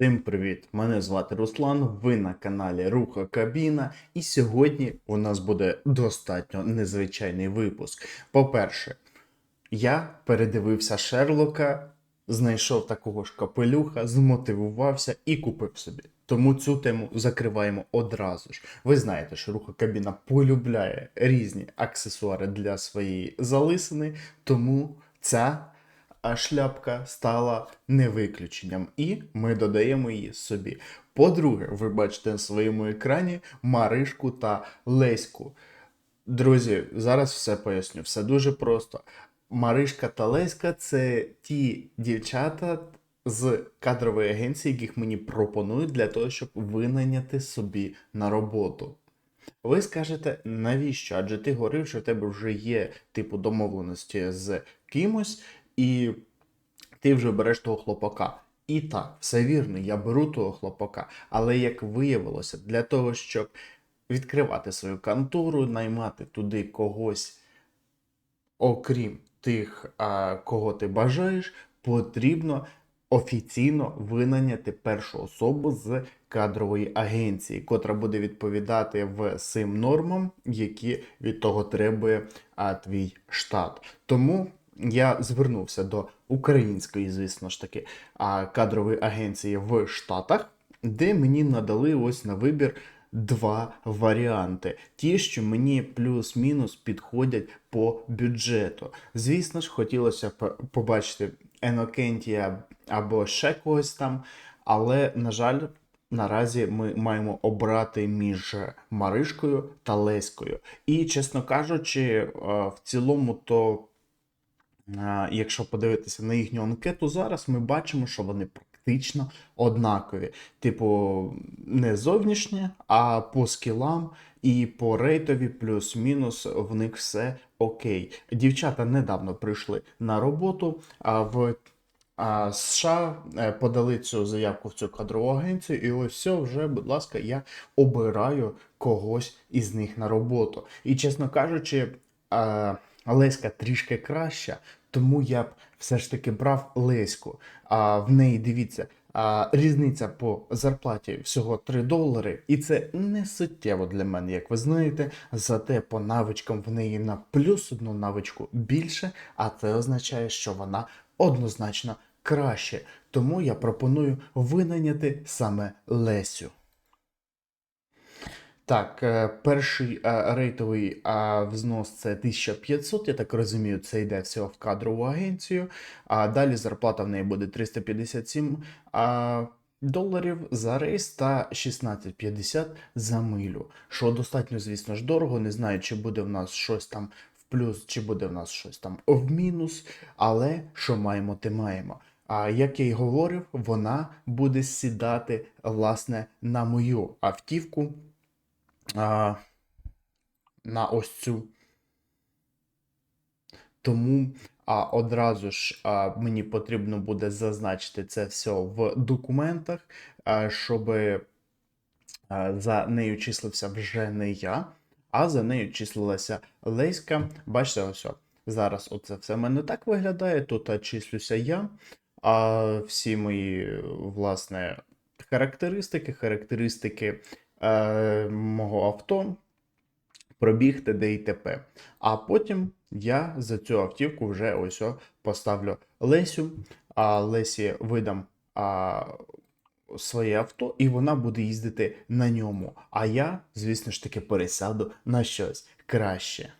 Всім привіт! Мене звати Руслан. Ви на каналі Руха Кабіна, і сьогодні у нас буде достатньо незвичайний випуск. По-перше, я передивився Шерлока, знайшов такого ж капелюха, змотивувався і купив собі. Тому цю тему закриваємо одразу ж. Ви знаєте, що руха кабіна полюбляє різні аксесуари для своєї залисини, тому ця а шляпка стала не виключенням, і ми додаємо її собі. По-друге, ви бачите на своєму екрані Маришку та Леську. Друзі, зараз все поясню. Все дуже просто. Маришка та Леська це ті дівчата з кадрової агенції, яких мені пропонують для того, щоб винайняти собі на роботу. Ви скажете, навіщо? Адже ти говорив, що в тебе вже є типу домовленості з кимось, і ти вже береш того хлопака. І так, все вірно, я беру того хлопака. Але як виявилося, для того, щоб відкривати свою контору, наймати туди когось, окрім тих, кого ти бажаєш, потрібно офіційно винайняти першу особу з кадрової агенції, котра буде відповідати всім нормам, які від того требує а, твій штат. Тому я звернувся до української, звісно ж таки, кадрової агенції в Штатах, де мені надали ось на вибір два варіанти. Ті, що мені плюс-мінус підходять по бюджету. Звісно ж, хотілося б побачити Енокентія або ще когось там, але, на жаль, Наразі ми маємо обрати між Маришкою та Леською. І, чесно кажучи, в цілому, то Якщо подивитися на їхню анкету зараз, ми бачимо, що вони практично однакові. Типу, не зовнішнє, а по скілам і по рейтові, плюс-мінус, в них все окей. Дівчата недавно прийшли на роботу, а в а, США е, подали цю заявку в цю кадрову агенцію, і ось все, вже, будь ласка, я обираю когось із них на роботу. І чесно кажучи, а, Леська трішки краща, тому я б все ж таки брав Леську. А в неї дивіться. А, різниця по зарплаті всього 3 долари, і це не суттєво для мене, як ви знаєте. Зате по навичкам в неї на плюс одну навичку більше, а це означає, що вона однозначно краще. Тому я пропоную винайняти саме Лесю. Так, е, перший е, рейтовий взнос це 1500, я так розумію, це йде всього в кадрову агенцію. А далі зарплата в неї буде 357 а, доларів за рейс та 16,50 за милю. Що достатньо, звісно ж, дорого. Не знаю, чи буде в нас щось там в плюс, чи буде в нас щось там в мінус. Але що маємо, те маємо. А як я й говорив, вона буде сідати власне на мою автівку а, на ось цю. Тому а, одразу ж а, мені потрібно буде зазначити це все в документах, а, щоб а, за нею числився вже не я, а за нею числилася Леська. Бачите, ось. Зараз оце все в мене так виглядає. Тут числюся я, а всі мої, власне, характеристики, характеристики е, мого авто, пробіг т.д. і т.п. А потім я за цю автівку вже ось поставлю Лесю, а Лесі видам а, своє авто, і вона буде їздити на ньому. А я, звісно ж таки, пересяду на щось краще.